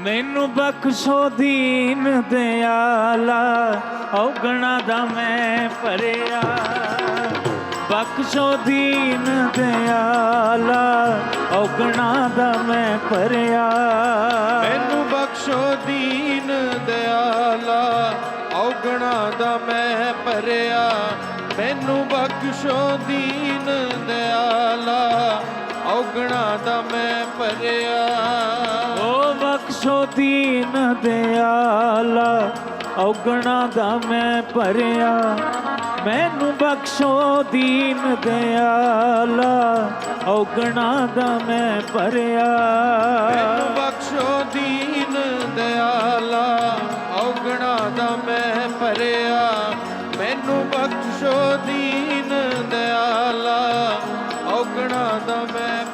ਮੈਨੂੰ ਬਖਸ਼ੋ ਦੀਨ ਦਿਆਲਾ, ਔਗਣਾ ਦਾ ਮੈਂ ਭਰਿਆ। ਬਖਸ਼ੋ ਦੀਨ ਦਿਆਲਾ, ਔਗਣਾ ਦਾ ਮੈਂ ਭਰਿਆ। ਮੈਨੂੰ ਬਖਸ਼ੋ ਦੀਨ ਦਿਆਲਾ, ਔਗਣਾ ਦਾ ਮੈਂ ਭਰਿਆ। ਮੈਨੂੰ ਬਖਸ਼ੋ ਦੀਨ ਦਿਆਲਾ, ਔਗਣਾ ਦਾ ਮੈਂ ਭਰਿਆ। ਬਖਸ਼ੋ ਦੀਨ ਦਿਆਲਾ, ਔਗਣਾ ਦਾ ਮੈਂ ਭਰਿਆ। ਮੈਨੂੰ ਬਖਸ਼ੋ ਦੀਨ ਦਿਆਲਾ, ਔਗਣਾ ਦਾ ਮੈਂ ਭਰਿਆ। ਮੈਨੂੰ ਬਖਸ਼ੋ ਦੀਨ ਦਿਆਲਾ, ਔਗਣਾ ਦਾ ਮੈਂ ਭਰਿਆ। ਮੈਨੂੰ ਬਖਸ਼ੋ ਦੀਨ ਦਿਆਲਾ, ਔਗਣਾ ਦਾ ਮੈਂ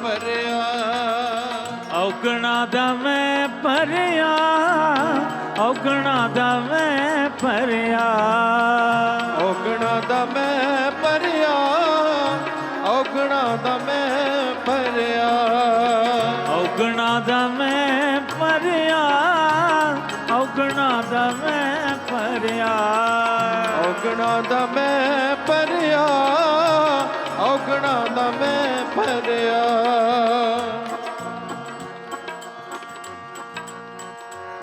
ਔਗਣਾ ਦਾ ਮੈਂ ਭਰਿਆ ਔਗਣਾ ਦਾ ਮੈਂ ਭਰਿਆ। ਔਗਣਾ ਦਾ ਮੈਂ ਭਰਿਆ ਔਗਣਾ ਦਾ ਮੈਂ ਭਰਿਆ। ਔਗਣਾ ਦਾ ਮੈਂ ਭਰਿਆ ਔਗਣਾ ਦਾ ਮੈਂ ਭਰਿਆ। ਔਗਣਾ ਦਾ ਮੈਂ ਭਰਿਆ ਔਗਣਾ ਦਾ ਮੈਂ ਭਰਿਆ।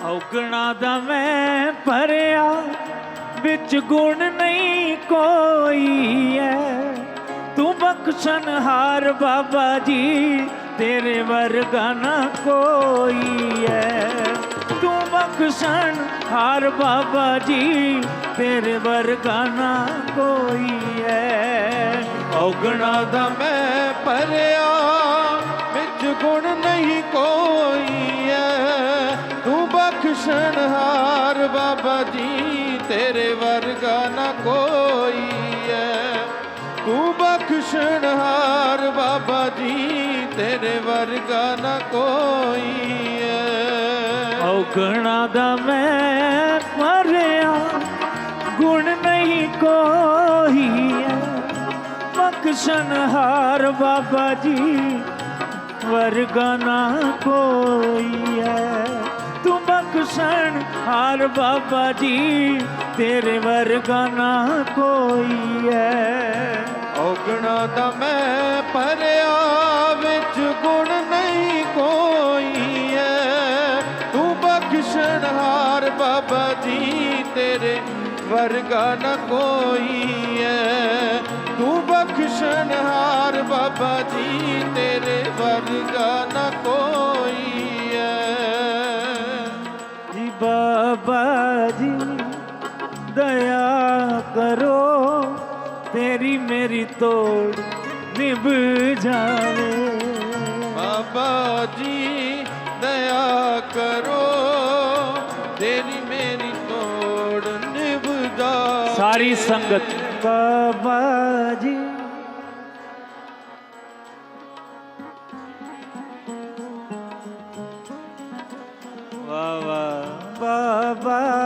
ਔਗਣਾ ਦਾ ਮੈਂ ਭਰਿਆ, ਵਿੱਚ ਗੁਣ ਨਹੀਂ ਕੋਈ ਐ। ਤੂੰ ਬਖਸ਼ਣ ਹਾਰ ਬਾਬਾ ਜੀ, ਤੇਰੇ ਵਰਗਾ ਨਾ ਕੋਈ ਐ। ਤੂੰ ਬਖਸ਼ਣ ਹਾਰ ਬਾਬਾ ਜੀ, ਤੇਰੇ ਵਰਗਾ ਨਾ ਕੋਈ ਐ। ਔਗਣਾ ਦਾ ਮੈਂ ਭਰਿਆ, ਵਿੱਚ ਗੁਣ ਨਹੀਂ ਕੋਈ ਬਖਸ਼ਣ ਬਾਬਾ ਜੀ, ਤੇਰੇ ਵਰਗਾ ਨਾ ਕੋਈ ਐ। ਤੂੰ ਬਖਸ਼ਣਹਾਰ ਬਾਬਾ ਜੀ, ਤੇਰੇ ਵਰਗਾ ਨਾ ਕੋਈ ਐ। ਔਗਣਾ ਦਾ ਮੈਂ ਭਰਿਆ ਗੁਣ ਨਹੀਂ ਕੋਈ ਐ। ਬਖਸ਼ਣਹਾਰ ਬਾਬਾ ਜੀ, ਵਰਗਾ ਨਾ ਕੋਈ ਤੂੰ ਹਾਰ ਬਾਬਾ ਜੀ, ਤੇਰੇ ਵਰਗਾ ਨਾ ਕੋਈ ਐ। ਔਗਣਾ ਦਾ ਮੈਂ ਭਰਿਆ ਵਿੱਚ, ਗੁਣ ਨਹੀਂ ਕੋਈ ਐ। ਤੂੰ ਬਖਸ਼ਣ ਹਾਰ ਬਾਬਾ ਜੀ, ਤੇਰੇ ਵਰਗਾ ਨਾ ਕੋਈ ਐ। ਤੂੰ ਬਖਸ਼ਣ ਹਾਰ ਬਾਬਾ ਜੀ, ਤੇਰੇ ਵਰਗਾ ਬਾਬਾ ਜੀ ਦਇਆ ਕਰੋ ਤੇਰੀ ਮੇਰੀ ਤੋੜ ਨਿਭ ਜਾਵੇ ਬਾਬਾ ਜੀ ਦਇਆ ਕਰੋ ਤੇਰੀ ਮੇਰੀ ਤੋੜ ਨਿਭ ਜਾ ਸਾਰੀ ਸੰਗਤ ਬਾਬਾ ਜੀ ਵਾਹ ਵਾਹ বাবা